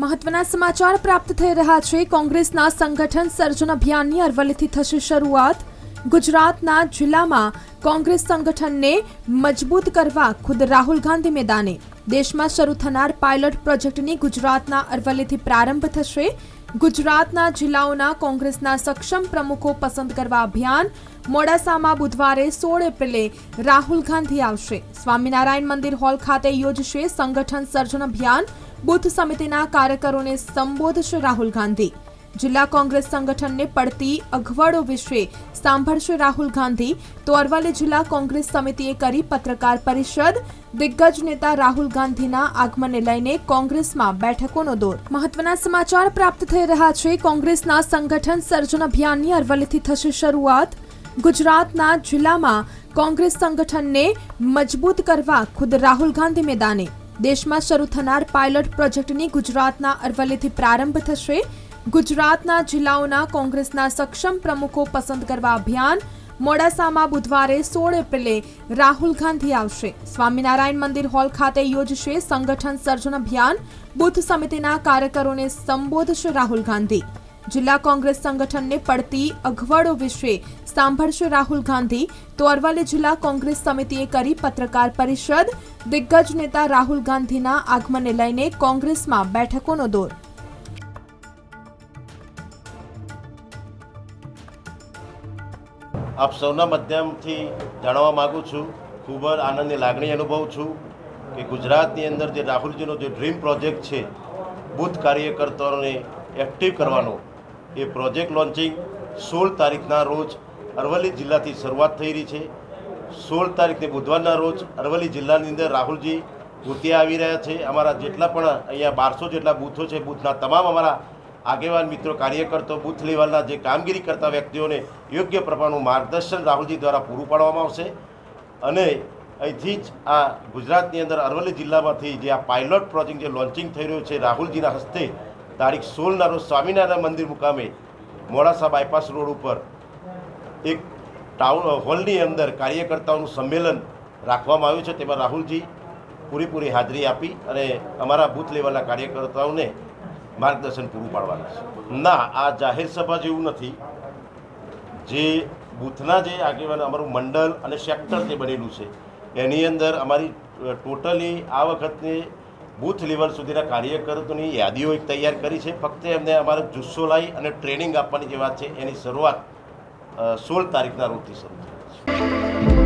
મહત્વના સમાચાર પ્રાપ્ત થઈ રહ્યા છે. કોંગ્રેસના સંગઠન સર્જન અભિયાનની અરવલ્લીથી થશે શરૂઆત. ગુજરાતના જિલ્લામાં કોંગ્રેસ સંગઠનને મજબૂત કરવા ખુદ રાહુલ ગાંધી મેદાને. દેશમાં શરૂ થનાર પાયલટ પ્રોજેક્ટની ગુજરાતના અરવલ્લીથી પ્રારંભ થશે. ગુજરાતના જિલ્લાઓના કોંગ્રેસના સક્ષમ પ્રમુખો પસંદ કરવા અભિયાન. મોડાસામાં બુધવારે સોળ એપ્રિલે રાહુલ ગાંધી આવશે. સ્વામિનારાયણ મંદિર હોલ ખાતે યોજશે સંગઠન સર્જન અભિયાન. બુથ સમિતિના કાર્યકરોને સંબોધશે રાહુલ ગાંધી. જિલ્લા કોંગ્રેસ સંગઠનને પડતી અગવડો વિશે સાંભળશે રાહુલ ગાંધી. તો અરવલ્લી જિલ્લા કોંગ્રેસ સમિતિએ કરી પત્રકાર પરિષદ. દિગ્ગજ નેતા રાહુલ ગાંધીના આગમનને લઈને કોંગ્રેસમાં બેઠકોનો દોર. મહત્વના સમાચાર પ્રાપ્ત થઈ રહ્યા છે. કોંગ્રેસના સંગઠન સર્જન અભિયાનની અરવલ્લીથી થશે શરૂઆત. ગુજરાતના જિલ્લામાં કોંગ્રેસ સંગઠનને મજબૂત કરવા ખુદ રાહુલ ગાંધી મેદાને દેશમાં શરૂ થનાર પાયલોટ પ્રોજેક્ટની ગુજરાતના અરવલ્લીથી પ્રારંભ થશે. ગુજરાતના જિલ્લાઓના કોંગ્રેસના સક્ષમ પ્રમુખો પસંદ કરવા અભિયાન. મોડાસામાં બુધવારે સોળ એપ્રિલે રાહુલ ગાંધી આવશે. સ્વામિનારાયણ મંદિર હોલ ખાતે યોજશે સંગઠન સર્જન અભિયાન. બુથ સમિતિના કાર્યકરોને સંબોધશે રાહુલ ગાંધી. જિલ્લા કોંગ્રેસ સંગઠનને પડતી અગવડો વિશે સાંભળશે રાહુલ ગાંધી. તો અરવલ્લી જિલ્લા કોંગ્રેસ સમિતિએ કરી પત્રકાર પરિષદ. દિગ્ગજ નેતા રાહુલ ગાંધીના આગમનને લઈને કોંગ્રેસમાં બેઠકોનો દોર. આપ સૌના માધ્યમથી જાણવા માગું છું, ખૂબ જ આનંદની લાગણી અનુભવું છું કે ગુજરાતની અંદર જે રાહુલજીનો જે ડ્રીમ પ્રોજેક્ટ છે, બુથ કાર્યકર્તાઓને એક્ટિવ કરવાનો, એ પ્રોજેક્ટ લોન્ચિંગ સોળ તારીખના રોજ અરવલ્લી જિલ્લાથી શરૂઆત થઈ રહી છે. સોળ તારીખને બુધવારના રોજ અરવલ્લી જિલ્લાની અંદર રાહુલજી ભૂતિયા આવી રહ્યા છે. અમારા જેટલા પણ અહીંયા બારસો જેટલા બૂથો છે, બૂથના તમામ અમારા આગેવાન મિત્રો, કાર્યકર્તો, બૂથ લેવલના જે કામગીરી કરતા વ્યક્તિઓને યોગ્ય પ્રમાણનું માર્ગદર્શન રાહુલજી દ્વારા પૂરું પાડવામાં આવશે. અને અહીંથી જ આ ગુજરાતની અંદર અરવલ્લી જિલ્લામાંથી જે આ પાયલોટ પ્રોજેક્ટ જે લોન્ચિંગ થઈ રહ્યું છે રાહુલજીના હસ્તે, તારીખ સોળના રોજ સ્વામિનારાયણ મંદિર મુકામે મોડાસા બાયપાસ રોડ ઉપર એક ટાઉન હોલની અંદર કાર્યકર્તાઓનું સંમેલન રાખવામાં આવ્યું છે. તેમાં રાહુલજી પૂરેપૂરી હાજરી આપી અને અમારા બૂથ લેવલના કાર્યકર્તાઓને માર્ગદર્શન પૂરું પાડવાના છે. ના, આ જાહેર સભા જેવું નથી. જે બૂથના જે આગેવાન, અમારું મંડળ અને સેક્ટર જે બનેલું છે, એની અંદર અમારી ટોટલી આ વખતે બૂથ લેવલ સુધીના કાર્યકર્તાઓની યાદીઓ તૈયાર કરી છે. ફક્ત એમને અમારે જુસ્સો લાવી અને ટ્રેનિંગ આપવાની જે વાત છે, એની શરૂઆત સોળ તારીખના રોજથી શરૂ થઈ